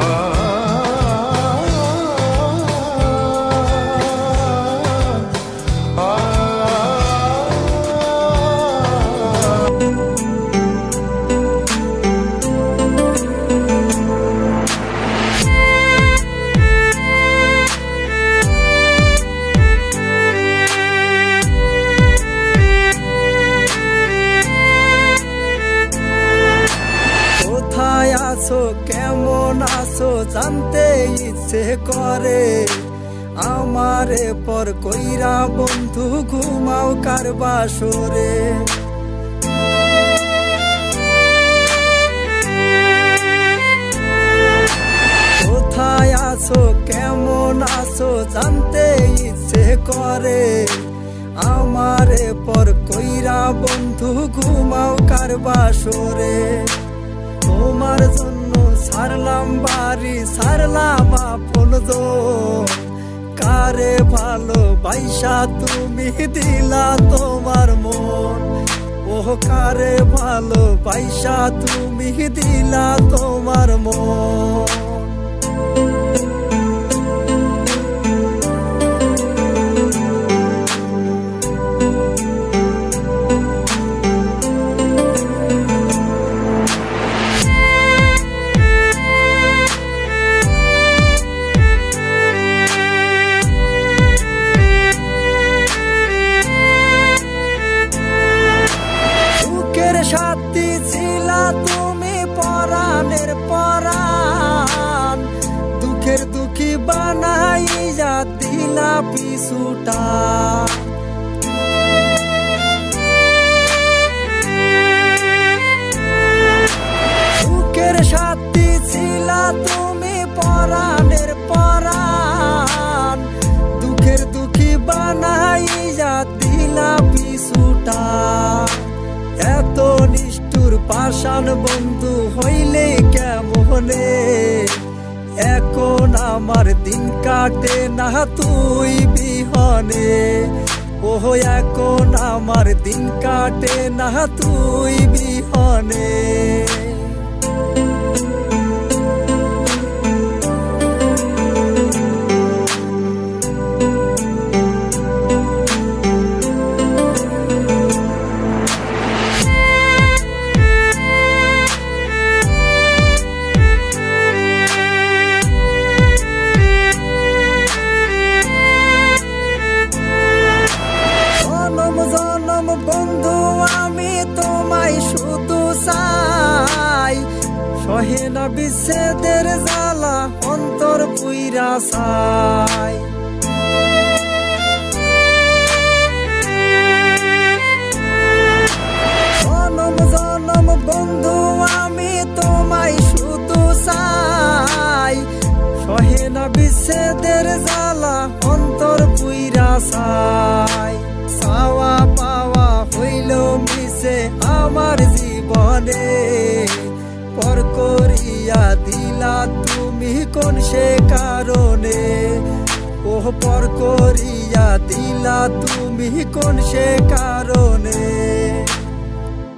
কোথায় আছো, কেমন আছো জানতে ইচ্ছে করে? আমারে পর কইরা বন্ধু ঘুমাও কার বাসরে। কোথায় আছো, কেমন আছো জানতে ইচ্ছে করে? আমারে পর কইরা বন্ধু ঘুমাও কার বাসরে। তোমার জন্য সারলাম বাড়ি, সারলাম আপন কারে ভালো বাইসা তুমি দিলা তোমার মন? ও কারে ভালো বাইসা তুমি দিলা তোমার মন? দিলা পিছুটা সুখের সাথী ছিলা তুমি পরাণের পরাণ দুঃখের দুঃখী বানাই যা দিলা পিছুটা এত নিষ্ঠুর পাষাণ বন্ধু হইলে কেমনে এখন আমার দিন কাটে না তুই বিহনে। ওহ, এখন আমার দিন কাটে না তুই বিহনে। সহে না বিচ্ছেদের জ্বালা, অন্তর পুইরা চাই জনম জনম, বন্ধু, আমি তোমায় শুধু চাই। সহে না বিচ্ছেদের জ্বালা, অন্তর পুইরা চাই চাওয়া পাওয়া হইল মিশে আমার কোন সে কারণে? ওহ পর করিয়া দিলা তুমি কোন সে কারণে?